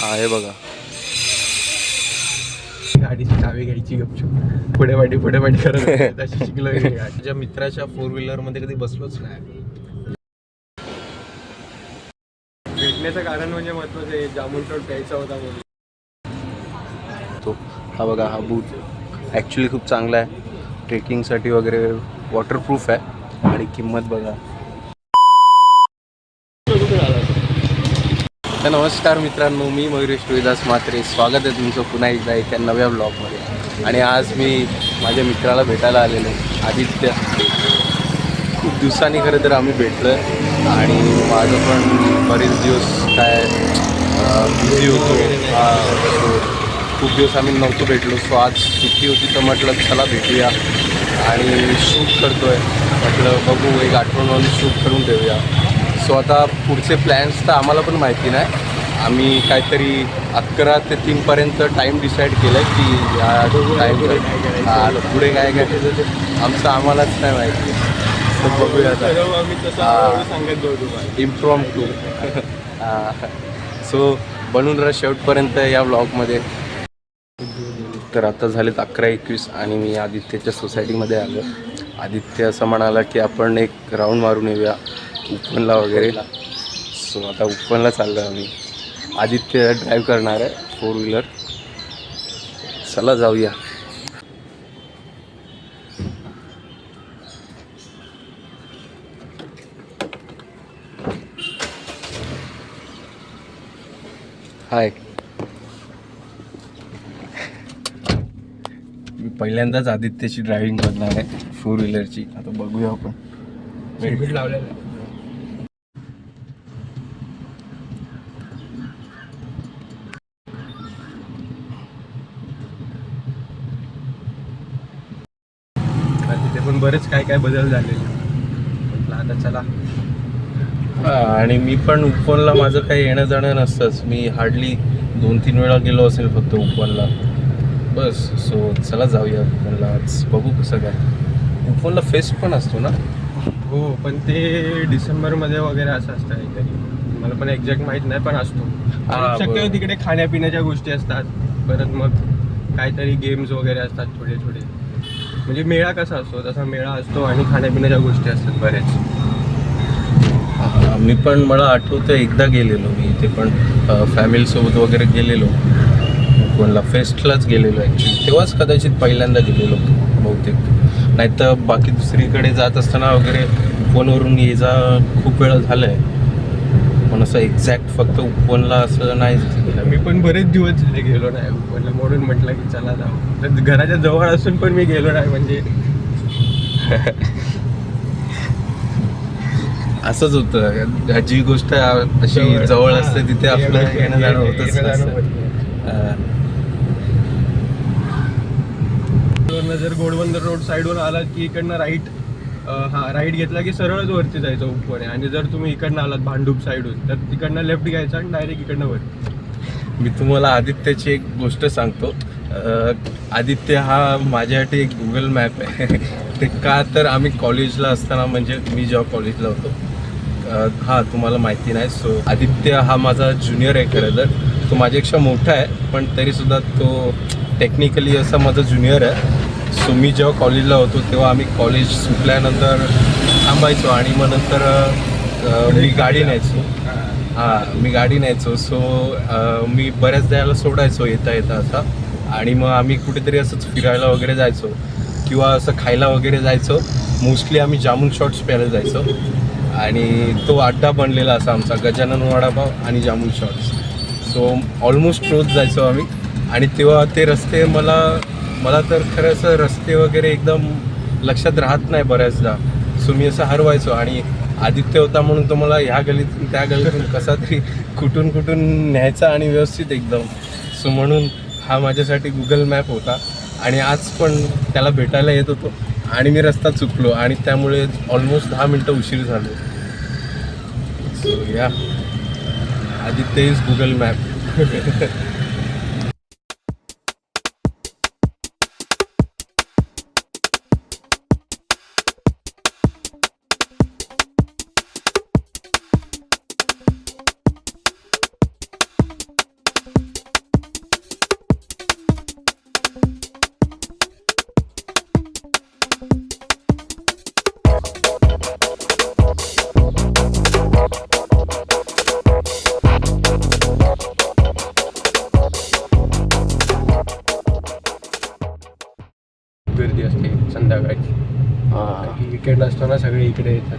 हा हे बघा. गाडीची चावी घ्यायची गपचूप. पुढे पाठी पुढे पाठी करत शिकलो. माझ्या मित्राच्या फोर व्हीलरमध्ये कधी बसलोच नाही. भेटण्याचं कारण म्हणजे महत्वाचं आहे जामून टोट प्यायचा होता म्हणून. तो हा बघा हा बूट ॲक्च्युली खूप चांगला आहे. ट्रेकिंगसाठी वगैरे वॉटरप्रूफ आहे. आणि किंमत बघा. तर नमस्कार मित्रांनो मी मयुरेश रोहिदास म्हात्रे. स्वागत आहे तुमचं पुन्हा एकदा एका नव्या ब्लॉगमध्ये. आणि आज मी माझ्या मित्राला भेटायला आलेलो आहे, आदित्य. खूप दिवसांनी खरं तर आम्ही भेटलो आहे आणि माझं पण बरेच दिवस काय बिझी होतो. खूप दिवस आम्ही नव्हतो भेटलो. सो आज सुट्टी होती तर म्हटलं चला भेटूया. आणि शूट करतो आहे म्हटलं बघू एक आठवण म्हणून शूट करून ठेवूया. सो आता पुढचे प्लॅन्स तर आम्हाला पण माहिती नाही. आम्ही काहीतरी अकरा ते तीनपर्यंत टाईम डिसाईड केला आहे की टाईम पुढे काय काय? आमचं आम्हालाच नाही माहिती. तर बघूया आता. टू सो बनून राहा शेवटपर्यंत या ब्लॉगमध्ये तर आता झालेत अकरा एकवीस आणि मी आदित्यच्या सोसायटीमध्ये आलो. आदित्य असं म्हणाला की आपण एक राऊंड मारून येऊया. उपनला वगैरे. सो आता उपवनला चाललो आम्ही. आदित्य ड्राईव्ह करणार आहे फोर व्हीलर चला जाऊया. हाय मी पहिल्यांदाच आदित्यची ड्रायव्हिंग करणार आहे फोर व्हीलरची आता बघूया आपण. हेल्मेट लावलेलं आहे. आणि तिथे पण बरेच काय काय बदल झालेले. म्हटलं आता चला. हा, आणि मी पण उपवनला माझं काही येणं जाणं नसतंच. मी हार्डली दोन तीन वेळा गेलो असेल फक्त उपवनला बस सो चला जाऊया. उपवनला आज बघू कसं काय. उपवनला फेस्ट पण असतो ना? हो पण ते डिसेंबरमध्ये वगैरे असं असतं काहीतरी. मला पण एक्झॅक्ट माहीत नाही पण असतो. शक्यतो. तिकडे खाण्यापिण्याच्या गोष्टी असतात. परत मग काहीतरी गेम्स वगैरे असतात थोडे थोडे म्हणजे मेळा कसा असतो? तसा मेळा असतो आणि खाण्यापिण्याच्या गोष्टी असतात बरेच. मी पण मला आठवतं एकदा गेलेलो मी ते पण फॅमिलीसोबत वगैरे गेलेलो. कोणला फेस्टलाच गेलेलो ॲक्च्युली तेव्हाच कदाचित पहिल्यांदा गेलेलो बहुतेक. नाहीतर बाकी दुसरीकडे जात असताना वगैरे फोनवरून ये जा खूप वेळा झालं आहे पण असं एक्झॅक्ट फक्त उपवनला असं नाही. मी पण बरेच दिवस झाले गेलो नाही म्हटलं म्हणून म्हटलं की चला जाऊ. तर घराच्या जवळ असून पण मी गेलो नाही म्हणजे असंच होतं. जी गोष्ट अशी जवळ. असते तिथे आपलं येणं जाणं होतच. होत. जर घोडबंदर रोड साईडवर आलात की इकडनं राईट हा राईट घेतला की सरळच वरती जायचं उपवर आणि जर तुम्ही इकडनं आलात भांडूप साईडून तर तिकडनं लेफ्ट घ्यायचं आणि डायरेक्ट इकडनं वर मी तुम्हाला आदित्यची एक गोष्ट सांगतो. आदित्य हा माझ्यासाठी एक गुगल मॅप आहे. ते का तर आम्ही कॉलेजला असताना म्हणजे मी जेव्हा कॉलेजला होतो हा तुम्हाला माहिती नाही. सो आदित्य हा माझा ज्युनियर आहे खरं तर. तो माझ्यापेक्षा मोठा आहे पण तरीसुद्धा तो टेक्निकली असा माझा ज्युनियर आहे. सो मी जेव्हा कॉलेजला होतो तेव्हा आम्ही कॉलेज सुटल्यानंतर थांबायचो आणि मग नंतर मी गाडी न्यायचो. हां मी गाडी न्यायचो. सो मी बऱ्याच द्यायला सोडायचो येता येता असा आणि मग आम्ही कुठेतरी असंच फिरायला वगैरे जायचो किंवा असं खायला वगैरे जायचो. मोस्टली आम्ही जामून शॉट्स प्यायला जायचो. आणि तो अड्डा बनलेला असा आमचा गजानन वडापाव आणि जामून शॉट्स सो ऑलमोस्ट रोज जायचो आम्ही. आणि तेव्हा ते रस्ते मला मला तर खरं असं रस्ते वगैरे एकदम लक्षात राहत नाही बऱ्याचदा. सो मी असं हरवायचो आणि आदित्य होता म्हणून तो मला ह्या गलीतून त्या गलीतून कसा तरी कुठून कुठून न्यायचा आणि व्यवस्थित एकदम. सो म्हणून हा माझ्यासाठी गुगल मॅप होता आणि आज पण त्याला भेटायला येत होतो आणि मी रस्ता चुकलो आणि त्यामुळे ऑलमोस्ट दहा मिनटं उशीर झालो. सो या. आदित्य इज गुगल मॅप इकडे येतात.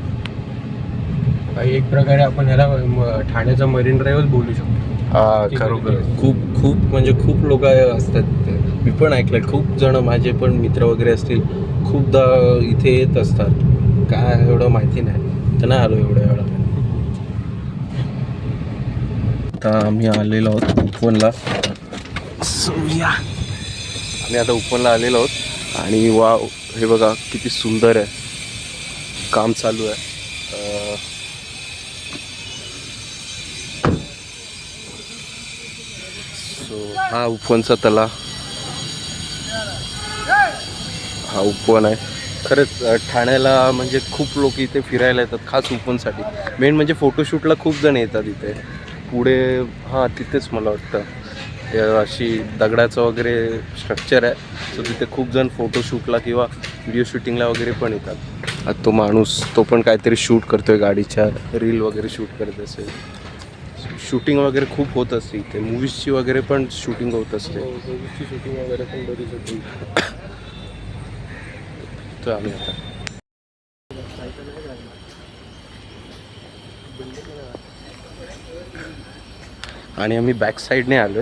काही एक प्रकारे आपण ह्याला म- ठाण्याचा मरीन ड्राईव्हच बोलू शकतो. हा किती खरोखर. खूप खूप म्हणजे खूप लोक असतात तिथे. मी पण ऐकलंय खूप जण माझे पण मित्र वगैरे असतील खूपदा इथे येत असतात. काय एवढं माहिती नाही. तर नाही आलो एवढ्या वेळा. आता आम्ही आलेलो आहोत उपवनला. सो या. आम्ही आता उपवनला आलेलो आहोत. आणि वा हे बघा किती सुंदर आहे. काम चालू आहे. सो हा उपवनचा तला हा उपवन आहे. खरंच ठाण्याला म्हणजे खूप लोक इथे फिरायला येतात खास उपवनसाठी. मेन म्हणजे फोटोशूटला खूप जण येतात इथे. पुढे हां तिथेच मला वाटतं. अशी दगडाचं वगैरे स्ट्रक्चर आहे. सो तिथे खूप जण फोटोशूटला किंवा व्हिडिओ शूटिंगला वगैरे पण येतात. तो माणूस तो पण काहीतरी शूट करतोय गाडीच्या रील वगैरे शूट करत असेल. शूटिंग वगैरे खूप होत असते इथे. मूवीजची वगैरे पण शूटिंग होत असते. शूटिंग वगैरे पण बरीच होती. तर आम्ही आता. आणि आम्ही बॅक साईडने आलो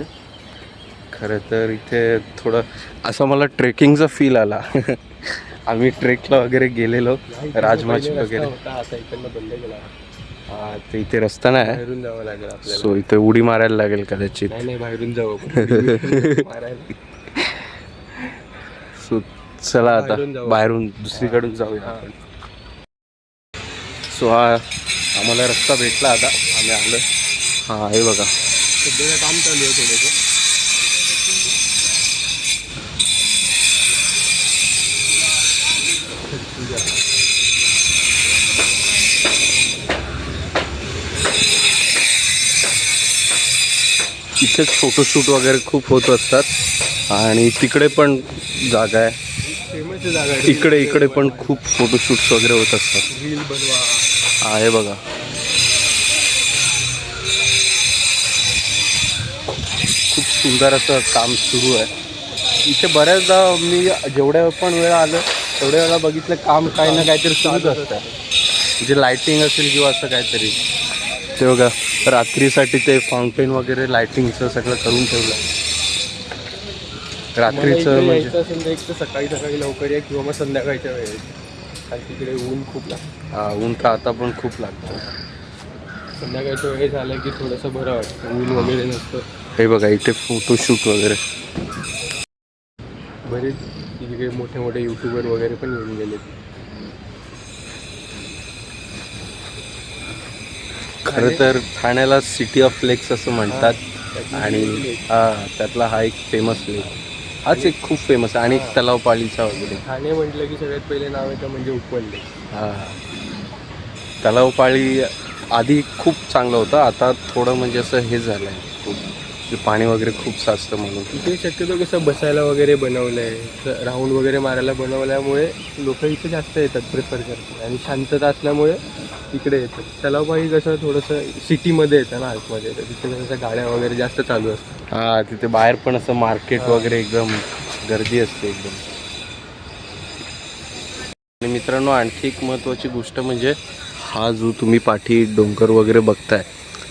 खरं तर इथे थोडं असं मला ट्रेकिंगचा फील आला. आम्ही ट्रेकला वगैरे गेलेलो राजमाची वगैरे. हा, इथे रस्ता नाही. जावं लागेल सो इथे उडी मारायला लागेल कदाचित. नाही बाहेरून जावं. मारायला. सो चला आता बाहेरून जाऊ. दुसरीकडून जाऊया. आपण. सो हा आम्हाला रस्ता भेटला आता. आम्ही आलो हा हे बघा. काम चालू आहे थोडंसं. असेच फोटोशूट वगैरे खूप होत असतात. आणि तिकडे पण जागा आहे. इकडे इकडे पण खूप फोटोशूट्स वगैरे होत असतात. आहे हा हे बघा. खूप सुंदर असं काम सुरू आहे. इथे बऱ्याचदा मी जेवढ्या पण वेळा आलो तेवढ्या वेळा बघितलं काम काही ना काहीतरी सुरूच असतं. म्हणजे लायटिंग असेल किंवा असं काहीतरी. ते बघा रात्रीसाठी ते फाउंटेन वगैरे लायटिंगचं सगळं करून ठेवलं. मला रात्रीचं म्हणजे तर एक तर सकाळी सकाळी लवकर या किंवा मग संध्याकाळच्या कारण तिकडे ऊन खूप लागतं. हा, ऊन तर आता पण खूप लागतं. संध्याकाळच्या वेळ झालं की थोडंसं बरं वाटतं. ऊन वगैरे नसतं. हे बघा इथे फोटोशूट वगैरे. बरेच तिकडे मोठे मोठे युट्यूबर वगैरे पण येऊन गेले खरं तर ठाण्याला सिटी ऑफ लेक्स असं म्हणतात. आणि हा त्यातला हा एक फेमस लेक हाच एक खूप फेमस आहे. आणि एक तलाव पाळीचा वगैरे. ठाणे म्हटलं की सगळ्यात पहिले नाव येतं म्हणजे उपवनले हा. तलाव पाळी आधी खूप चांगलं होतं. आता थोडं म्हणजे असं हे झालं आहे खूप पाणी वगैरे खूप साचतं म्हणून. इथे शक्यतो कसं बसायला वगैरे बनवलं आहे राऊंड वगैरे मारायला बनवल्यामुळे लोक इथे जास्त येतात प्रिफर करतात आणि शांतता असल्यामुळे इकडे येतात. तलावपाळी कसं थोडंसं सिटीमध्ये येतं ना आतमध्ये तर तिथे कसं गाड्या वगैरे जास्त चालू असतात. हा तिथे बाहेर पण असं मार्केट. वगैरे एकदम गर्दी असते एकदम. आणि मित्रांनो आणखी एक महत्त्वाची गोष्ट म्हणजे हा जो तुम्ही पाठी डोंगर वगैरे बघताय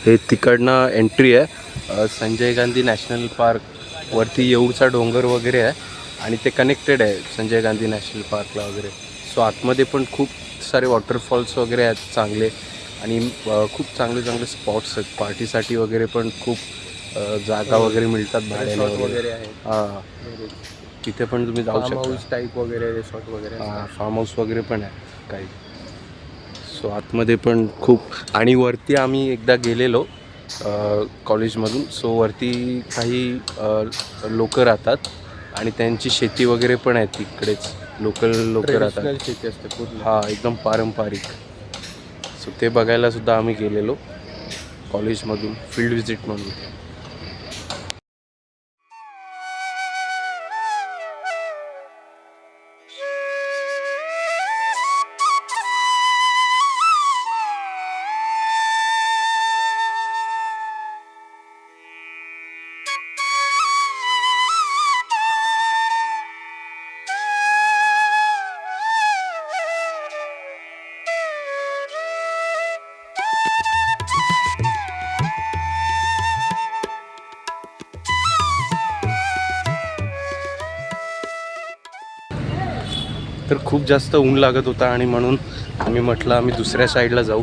हे तिकडनं एंट्री आहे. संजय गांधी नॅशनल पार्क वरती येऊरचा डोंगर वगैरे आहे आणि ते कनेक्टेड आहे संजय गांधी नॅशनल पार्कला वगैरे. सो आतमध्ये पण खूप सारे वॉटरफॉल्स वगैरे आहेत चांगले आणि खूप चांगले चांगले स्पॉट्स आहेत. पार्टीसाठी वगैरे पण खूप जागा वगैरे मिळतात रिसॉर्ट वगैरे हा. तिथे पण तुम्ही जाऊ शकता. टाईप वगैरे रिसॉर्ट वगैरे असतात. फार्म हाऊस वगैरे पण आहे काही. सो आतमध्ये पण खूप आणि वरती आम्ही एकदा गेलेलो कॉलेजमधून. सो वरती काही लोक राहतात आणि त्यांची शेती वगैरे पण आहे तिकडेच. लोकल लोक राहतात. शेती असते पूर्ण. हा एकदम पारंपरिक. सो ते बघायला सुद्धा आम्ही गेलेलो कॉलेजमधून फील्ड विजिट म्हणून तर खूप जास्त ऊन लागत होता आणि म्हणून आम्ही म्हटलं आम्ही दुसऱ्या साईडला जाऊ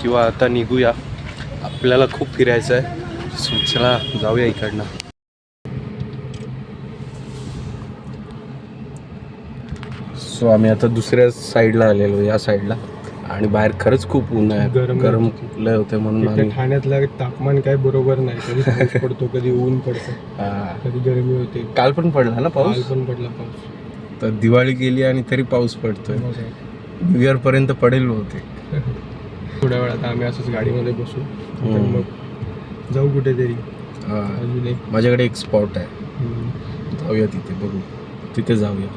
किंवा आता निघूया. आपल्याला खूप फिरायचं आहे. सो चला जाऊया इकडनं. सो आम्ही आता दुसऱ्या साईडला आलेलो या साईडला आणि बाहेर खरंच खूप ऊन आहे. गरम गरम लय होते म्हणून ठाण्यातलं तापमान काय बरोबर नाही. कधी पाऊस पडतो कधी ऊन पडतं हा. कधी गरमी होते. काल पण पडला ना काल पाऊस? पण पडला पाऊस. तर दिवाळी गेली आणि तरी पाऊस पडतोय. न्यू इयर पर्यंत पडेल होते थोड्या वेळात आम्ही असंच गाडीमध्ये बसू. तर हम्म. मग जाऊ कुठेतरी. हा. अजून एक माझ्याकडे एक स्पॉट आहे. हम्म. जाऊया तिथे बघू. तिथे जाऊया.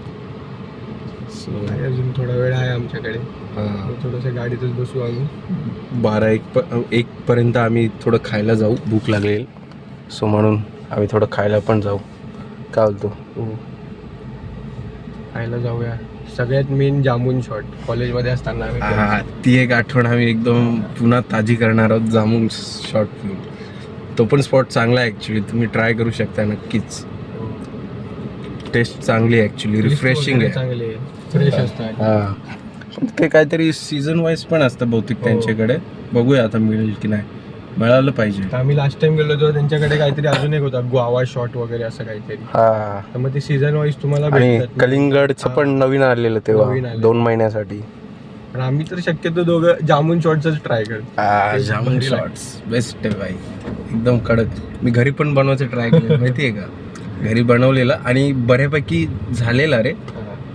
आहे अजून थोडा वेळ आहे आमच्याकडे. हा. मग थोडंसं गाडीतच बसू आम्ही. बारा एक प एक पर्यंत आम्ही थोडं खायला जाऊ. भूक लागेल सो म्हणून आम्ही थोडं खायला पण जाऊ. काय बोलतो? हो. खायला जाऊया. सगळ्यात मेन जामून शॉट कॉलेजमध्ये असताना आम्ही हा. ती एक आठवण आम्ही एकदम पुन्हा ताजी करणार आहोत जामून शॉर्ट फिल्म तो पण स्पॉट चांगला आहे ॲक्च्युली तुम्ही ट्राय करू शकता नक्कीच. टेस्ट चांगली आहे ॲक्च्युली रिफ्रेशिंग आहे. चांगले फ्रेश असतात हा. ते काहीतरी सीझन वाईज पण असतं बहुतेक. त्यांच्याकडे. बघूया आता मिळेल की नाही. मिळालं पाहिजे. तर आम्ही लास्ट टाइम गेलो होतो त्यांच्याकडे काहीतरी अजून एक होता गोवा शॉट वगैरे असं काहीतरी. हा. तर मग ते सीझन वाईज तुम्हाला आणि भेटतात. कलिंगडचं पण नवीन आलेलं नवीन तेव्हा आलेलं. दोन महिन्यासाठी. पण आम्ही तर शक्यतो दोघं जामून शॉटच ट्राय करतो. आ, ते जामून भारी शॉट्स बेस्ट आहे भाई. एकदम कडक. मी घरी पण बनवायचं ट्राय केलं माहितीये का? घरी बनवलेलं आणि बऱ्यापैकी झालेला रे.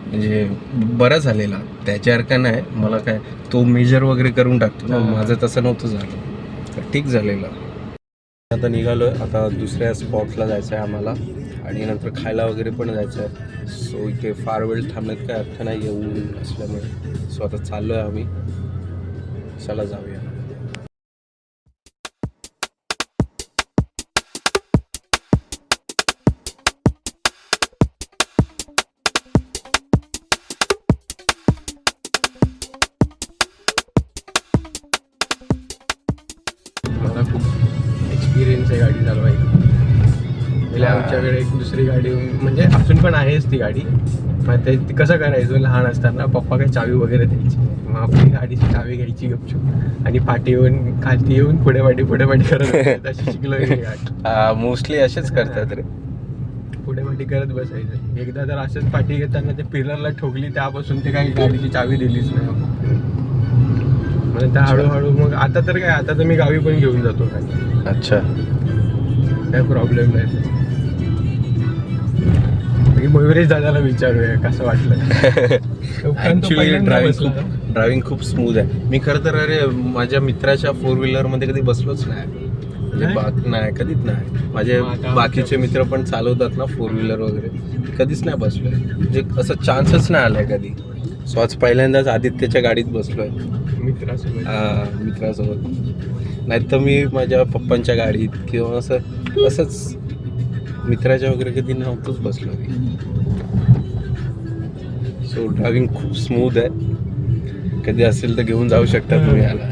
म्हणजे बरा झालेला. त्याच्यासारखा नाही मला काय तो मेजर वगैरे करून टाकतो ना. माझं तसं नव्हतं झालं. ठीक झालेलं. आता निघालो आहे आता दुसऱ्या स्पॉटला जायचं आहे आम्हाला. आणि नंतर खायला वगैरे पण जायचं आहे सो इथे फार वेळ थांबण्यात काय अर्थ नाही येऊन असल्यामुळे. सो आता चाललो आहे आम्ही. चला जाऊया. हा. आमच्याकडे एक दुसरी गाडी म्हणजे अजून पण आहेच ती गाडी. पण ते कसं करायचं? लहान असताना पप्पा काही चावी वगैरे द्यायची. मग आपली गाडीची चावी घ्यायची गपचूप. आणि पाठी येऊन खालती येऊन पुढे पाठी पुढे पाठी करत. अशी शिकलो मोस्टली असेच करतात रे. पुढे पाठी करत बसायचं. एकदा तर असंच पाठी घेताना ते पिलरला ठोकली त्यापासून ते काही गाडीची चावी दिलीच नाही. म्हणजे त्या हळूहळू मग आता तर काय? आता तर मी गावी पण घेऊन जातो. गाडी अच्छा. काय प्रॉब्लेम नाही. बाकी मयुरेश दादाला विचारूया कसं वाटलं? पहिल्यांदा ड्रायव्हिंग खूप. ड्रायव्हिंग खूप स्मूथ आहे. मी खरं तर अरे माझ्या मित्राच्या फोर व्हीलरमध्ये कधी बसलोच नाही. म्हणजे नाही? कधीच नाही. माझे बाकीचे मित्र पण चालवतात ना फोर व्हीलर वगैरे. कधीच नाही बसलोय. म्हणजे असं चान्सच नाही आलाय कधी. सो आज पहिल्यांदाच आदित्यच्या गाडीत बसलोय. मित्रासोबत. हा, मित्रासोबत. नाही तर मी माझ्या पप्पांच्या गाडीत किंवा असं असंच मित्राच्या वगैरे कधी नव्हतंच बसलो मी. सो ड्रायव्हिंग खूप स्मूथ आहे. कधी असेल तर घेऊन जाऊ शकता तुम्ही याला.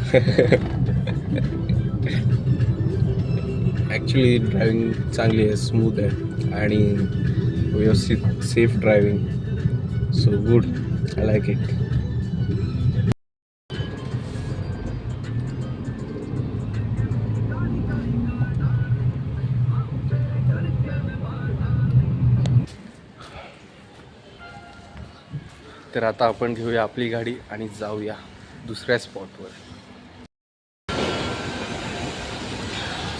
ॲक्च्युली ड्रायव्हिंग चांगली आहे स्मूथ आहे. आणि व्यवस्थित safe driving so good I like it तर आता आपण घेऊया आपली गाडी आणि जाऊया दुसऱ्या स्पॉटवर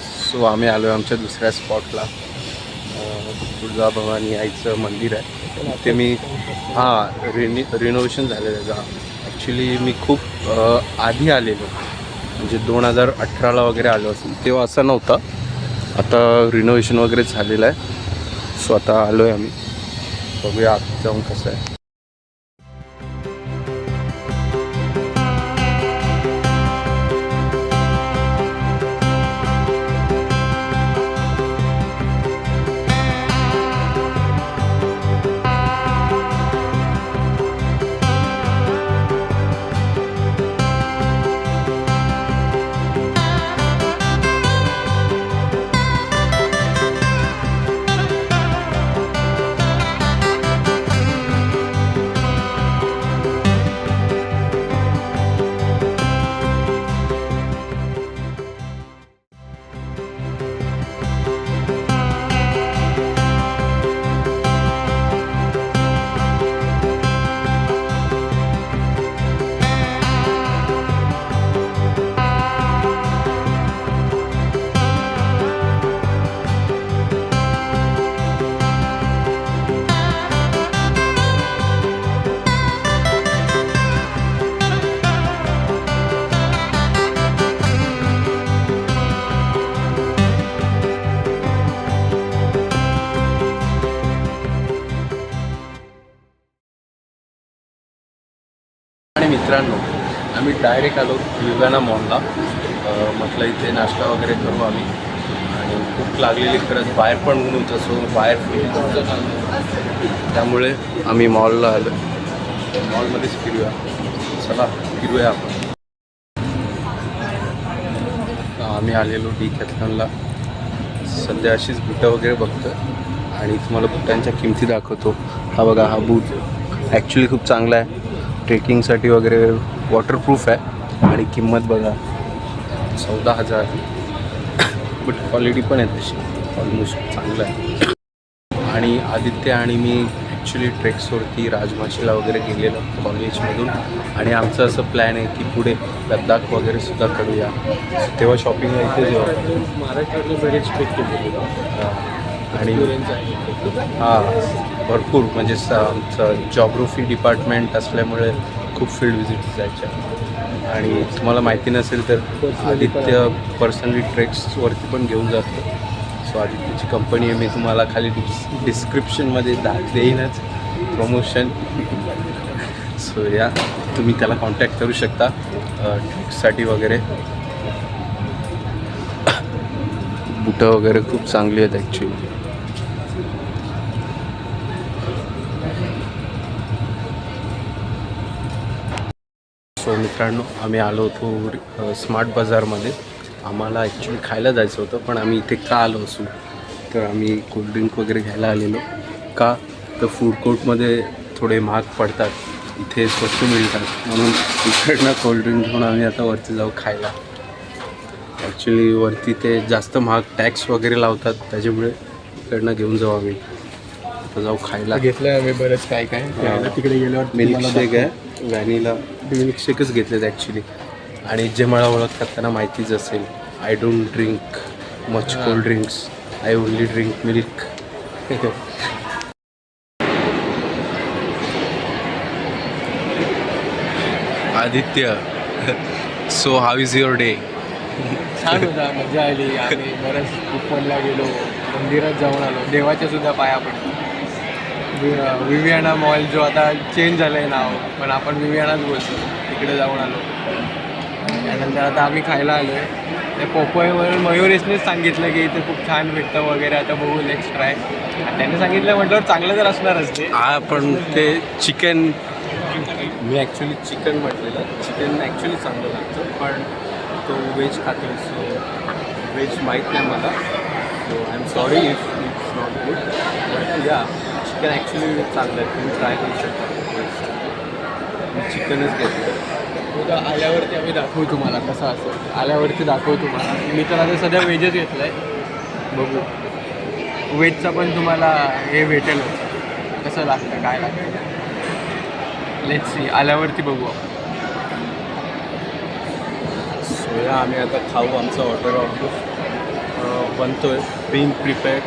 सो आम्ही आलो आमच्या दुसऱ्या स्पॉटला तुळजाभवानी आईचं मंदिर आहे. ते मी हां रिनी रिनोव्हेशन झालेलं त्याचं ॲक्च्युली मी खूप आधी आलेलो. म्हणजे दोन हजार अठराला वगैरे आलो असेल. तेव्हा असं नव्हतं. आता रिनोव्हेशन वगैरे झालेलं आहे. सो आता आलो आहे आम्ही. बघूया आत जाऊन कसं आहे. मित्रांनो आम्ही डायरेक्ट आलो युगाना मॉलला म्हटलं इथे नाश्ता वगैरे करू आम्ही. आणि खूप लागलेली खरंच बाहेर पण ऊन असो बाहेर फिरून त्यामुळे आम्ही मॉलला आलो. मॉलमध्येच फिरूया. चला फिरूया आपण. आम्ही आलेलो डी कॅथलॉनला सध्या अशीच बुटं वगैरे बघतो आणि तुम्हाला बुटांच्या किमती दाखवतो. हा बघा हा बूट ॲक्च्युली खूप चांगला आहे. ट्रेकिंगसाठी वगैरे वॉटरप्रूफ आहे. आणि किंमत बघा चौदा हजार. बट क्वालिटी पण आहे तशी. ऑलमोस्ट चांगलं आहे. आणि आदित्य आणि मी ॲक्च्युली ट्रेक्सवरती राजमाशीला वगैरे गेलेलो कॉलेजमधून आणि आमचं असं प्लॅन आहे की पुढे लद्दाख वगैरे सुद्धा करूया. तेव्हा शॉपिंगला इथे जेव्हा महाराष्ट्रातले बरेच ट्रेक केले आणि हां भरपूर म्हणजे स- आमचं जॉग्रफी डिपार्टमेंट असल्यामुळे खूप फील्ड विजिट जायच्या. आणि तुम्हाला माहिती नसेल तर आदित्य पर्सनली ट्रेक्सवरती पण घेऊन जातो. सो आदित्यची कंपनी आहे मी तुम्हाला खाली डिस डिस्क्रिप्शनमध्ये दा देईनच. प्रमोशन सो या तुम्ही त्याला कॉन्टॅक्ट करू शकता ट्रेक्ससाठी वगैरे. बुटं वगैरे खूप चांगली आहेत ॲक्च्युली सो मित्रांनो आम्ही आलो होतो स्मार्ट बाजारमध्ये. आम्हाला ॲक्च्युली खायला जायचं होतं पण आम्ही इथे का आलो असू? तर आम्ही कोल्ड्रिंक वगैरे घ्यायला आलेलो. का? तर फूड कोर्टमध्ये थोडे महाग पडतात. इथे स्वस्त मिळतात. म्हणून इकडनं कोल्ड्रिंक घेऊन आम्ही आता वरती जाऊ खायला. ॲक्च्युली वरती ते जास्त महाग टॅक्स वगैरे लावतात त्याच्यामुळे इकडनं घेऊन जाऊ आम्ही. आता जाऊ खायला. घेतलंय आम्ही बरेच काय काय. हा. तिकडे गेल्यावर मिल्कशेक आहे व्हॅनिला मिल्कशेकच घेतलेत ॲक्च्युली आणि जे मला ओळखतात त्यांना माहितीच असेल I don't drink much cold drinks I only drink milk Aditya so how is your day छान होता मजा आली. आम्ही बरंच कुपनला गेलो. मंदिरात जाऊन आलो. देवाच्या सुद्धा पाया पडलो वि- विवियाना मॉल जो आता चेंज झालं आहे नाव पण आपण विवियानाच बोलतो. तिकडे जाऊन आलो. त्यानंतर आता आम्ही खायला आलो आहे ते पोपोयवरून मयुरेशनेच सांगितलं की इथे खूप छान भेटतं वगैरे आता बघू नेक्स्ट ट्राय त्याने सांगितलं म्हटल्यावर चांगलं तर असणारच ते. हा पण ते चिकन मी ॲक्च्युली चिकन म्हटलेलं. चिकन ॲक्च्युली चांगलं लागतं पण तो व्हेज खातो सो व्हेज माहीत नाही मला. So I am sorry if it's not good but या चिकन ॲक्च्युली चांगलं आहे. तुम्ही ट्राय करू शकता. मी चिकनच घेतलं. उद्या आल्यावरती आम्ही दाखवू तुम्हाला कसं असेल आल्यावरती दाखवू तुम्हाला. मी तर आता सध्या व्हेजच घेतलं आहे बघू व्हेजचा पण तुम्हाला हे भेटेल. कसं लागतं काय लागतं. लेट सी आल्यावरती बघू आपण. सो या आम्ही आता खाऊ आमचा ऑर्डर ऑर्डर बनतो आहे बीन प्रिपेअर्ड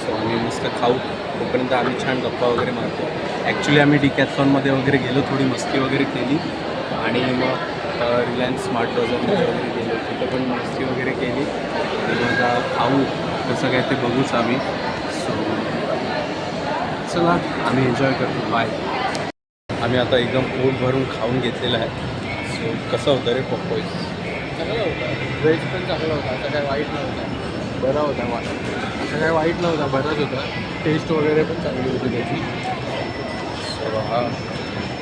सो आम्ही मस्त खाऊ. तोपर्यंत आम्ही छान गप्पा वगैरे मारतो. ॲक्च्युली आम्ही डिकॅथॉनमध्ये वगैरे गेलो थोडी मस्ती वगैरे केली. आणि मग रिलायन्स स्मार्ट बाजारमध्ये वगैरे गेलो. तिथं पण मस्ती वगैरे केली. मग खाऊ कसं काय ते बघूच आम्ही. सो चला आम्ही एन्जॉय करतो. बाय आम्ही आता एकदम पोट भरून खाऊन घेतलेलं आहे. सो कसं होतं रे पप्पॉईज चांगला होता. व्हेज पण चांगला होता. असं काय वाईट नव्हता. बरा होता वा असं काय वाईट नव्हता बराच होता. टेस्ट वगैरे पण चांगली होती त्याची. सो हा.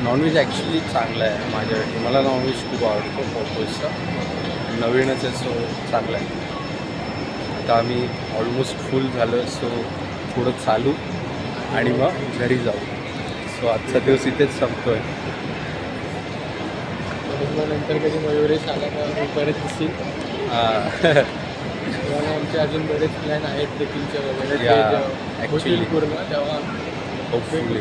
नॉनव्हेज ॲक्च्युली चांगला आहे माझ्यासाठी. मला नॉनव्हेज खूप आवडतो पॉपोईजचा नवीनच आहे सो चांगला आहे. आता आम्ही ऑलमोस्ट फुल झालं सो थोडं चालू. आणि मग घरी जाऊ. सो आजचा दिवस इथेच संपतो आहे नंतर कधी मयुरेश आला का परत दिसतील तेव्हा आमचे अजून बरेच प्लॅन आहेत ट्रेकिंगचे वगैरे. होतील. पूर्ण तेव्हा होपफुली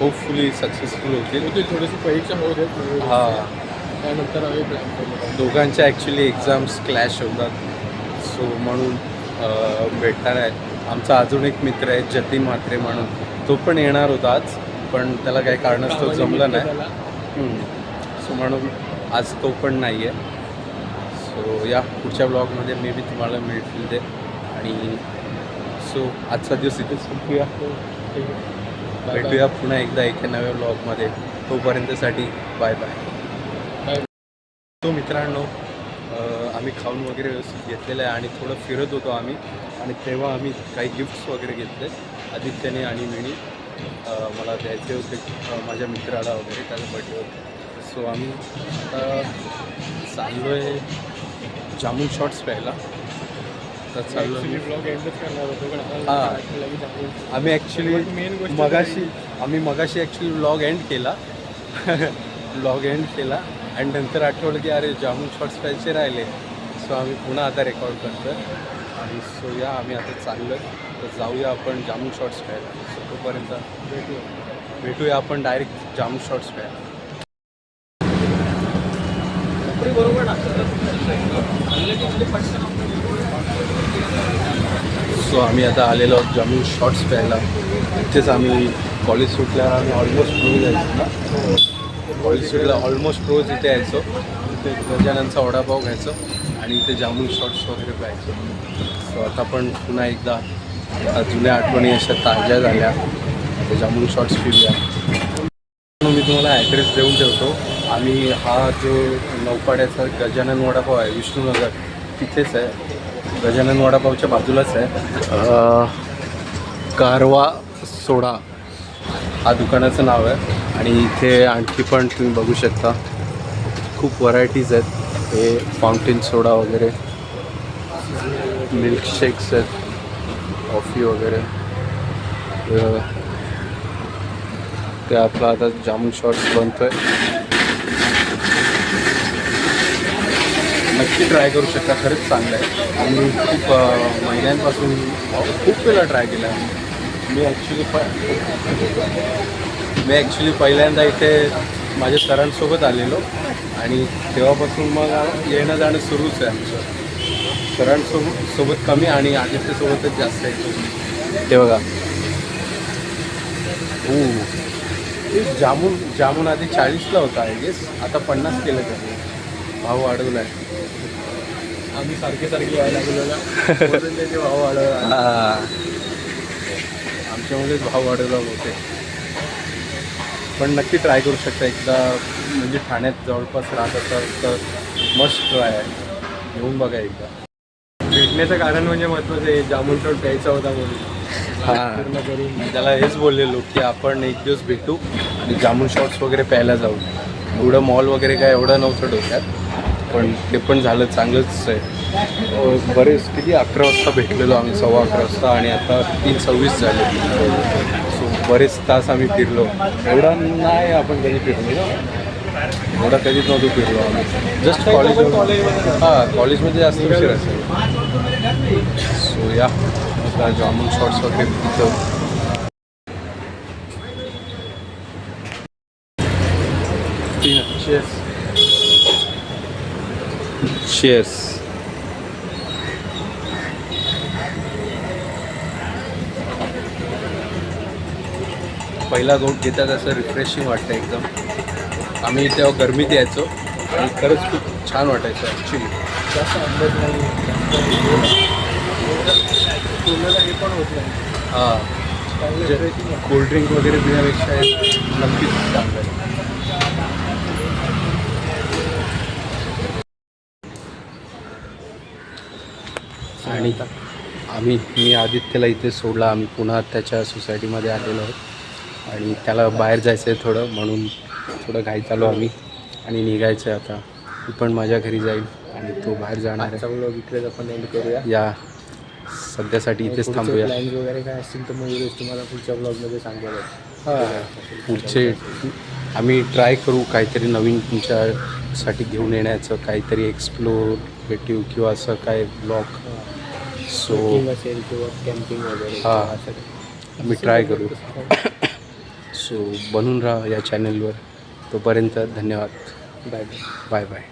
होपफुली सक्सेसफुल होतील. होतील थोडीशी परीक्षा होऊ देत. हां. त्यानंतर आम्ही प्लॅन करू. दोघांच्या ॲक्च्युली एक्झाम्स क्लॅश होतात. सो म्हणून भेटणार आहेत आमचा अजून एक मित्र आहे जतीन म्हात्रे म्हणून. तो पण येणार होता आज पण त्याला काही कारणास्तव जमलं नाही. सो म्हणून आज तो पण नाही आहे सो या पुढच्या ब्लॉगमध्ये मे बी तुम्हाला मिळतील ते. आणि सो आजचा दिवस इथेच संपूया. भेटूया पुन्हा एकदा एका नव्या ब्लॉगमध्ये तोपर्यंतसाठी बाय बाय तो मित्रांनो आम्ही खाऊन वगैरे व्यवस्थित घेतलेलं आहे आणि थोडं फिरत होतो आम्ही. आणि तेव्हा आम्ही काही गिफ्ट्स वगैरे घेतले. आदित्यने आणि मिणी मला द्यायचे होते माझ्या मित्राला वगैरे त्याला बड्डे होते. सो आम्ही आता चाललो आहे जामून शॉट्स प्यायला. तर ब्लॉग हा. आपण- आम्ही ॲक्च्युली मगाशी आम्ही मगाशी ॲक्च्युली व्लॉग एंड केला. व्लॉग एंड केला. आणि नंतर आठवलं की अरे जामून शॉर्ट्स प्यायचे राहिले. सो आम्ही पुन्हा आता रेकॉर्ड करतो आणि सो या आम्ही आता चाललो तर जाऊया आपण जामून शॉर्ट्स प्यायला. सो तोपर्यंत भेटूया. भेटूया आपण डायरेक्ट जामून शॉर्ट्स प्यायला. सो आम्ही आता आलेलो आहोत जामून शॉर्ट्स प्यायला. इथेच आम्ही कॉलेज सुटल्यावर आम्ही ऑलमोस्ट रोज यायचो ना. कॉलेज सुटला ऑलमोस्ट रोज इथे यायचो. इथे गजाननचा वडापाव घ्यायचो आणि इथे जामून शॉर्ट्स वगैरे प्यायचो सो आता पण पुन्हा एकदा आता जुन्या आठवणी अशा ताज्या झाल्या. ते जामून शॉर्ट्स पिऊया. मी तुम्हाला ॲड्रेस देऊन ठेवतो. आम्ही हा जो नौपाड्याचा गजानन वडापाव आहे विष्णूनगर तिथेच आहे. गजानन वडापावच्या बाजूलाच आहे. कारवा सोडा हा दुकानाचं नाव आहे. आणि इथे आणखी पण तुम्ही बघू शकता. खूप व्हरायटीज आहेत. हे फाउंटेन सोडा वगैरे मिल्कशेक्स आहेत कॉफी वगैरे. ते आपला आता जामून शॉर्ट्स आहे नक्की ट्राय करू शकता खरंच चांगलं आहे. आम्ही खूप महिन्यांपासून खूप वेळा ट्राय केला मी ॲक्च्युली प मी ॲक्च्युली पहिल्यांदा इथे माझ्या सरांसोबत आलेलो. आणि तेव्हापासून मग येणं जाणं सुरूच आहे आमचं. सरांसोबत सोबत कमी आणि आदित्यसोबतच जास्त आहे. ते बघा. ओ ते जामून जामून आधी चाळीसला होता आय गेस आता पन्नास केलं त्याने भाव वाढवला आहे आम्ही सारखे सारखे यायला म्हणून त्याचे भाव वाढवला आमच्यामुळेच भाव वाढवला होते. पण नक्की ट्राय करू शकता. एकदा म्हणजे ठाण्यात जवळपास राहत असाल तर मस्ट ट्राय आहे. येऊन बघा एकदा. भेटण्याचं कारण म्हणजे महत्वाचं आहे. जामून शॉट प्यायचा होता म्हणून. पूर्ण करून. त्याला हेच बोललेलो की आपण एक दिवस भेटू आणि जामून शॉट्स वगैरे प्यायला जाऊ. एवढं मॉल वगैरे काय एवढं नव्हतं डोक्यात. पण ते पण झालं चांगलंच आहे. बरेच किती अकरा वाजता भेटलेलो आम्ही सव्वा अकरा वाजता आणि आता तीन सव्वीस झाले. सो बरेच तास आम्ही फिरलो. एवढा नाही आपण कधी फिरलो. एवढा कधीच नव्हतो फिरलो आम्ही. जस्ट कॉलेज कॉलेजमध्ये हां कॉलेजमध्ये जास्त उशीर असेल. सो या. आता जॉमन शॉर्ट्स वगैरे तिथं. शेअर्स पहिला गोट घेतात असं रिफ्रेशिंग वाटतं एकदम. आम्ही तेव्हा गरमीत यायचो आणि खरंच खूप छान वाटायचं ॲक्च्युली जास्त अंदाज नाही पण होत नाही हां कोल्ड्रिंक वगैरे पिण्यापेक्षा नक्कीच चांगलं आहे. आणि आम्ही मी आदित्यला इथे सोडला. आम्ही पुन्हा त्याच्या सोसायटीमध्ये आलेलो आहोत. आणि त्याला बाहेर जायचं आहे थोडं म्हणून थोडं घाई चालू आम्ही. आणि निघायचं आहे आता. मी पण माझ्या घरी जाईल आणि तो बाहेर जाणार आहे. इकडेच आपण एंड करूया. या. सध्यासाठी इथेच थांबूया. प्लॅन्स वगैरे काय असतील तर मग तुम्हाला पुढच्या ब्लॉगमध्ये सांगेल हां. पुढचे आम्ही ट्राय करू काहीतरी नवीन तुमच्यासाठी घेऊन येण्याचं काहीतरी एक्सप्लोरेटिव्ह किंवा असं काय ब्लॉग सो ट्रेकिंग असेल किंवा कॅम्पिंग वगैरे हा. आम्ही ट्राय करू. सो बनून राहा या चॅनलवर तोपर्यंत धन्यवाद. Bye bye bye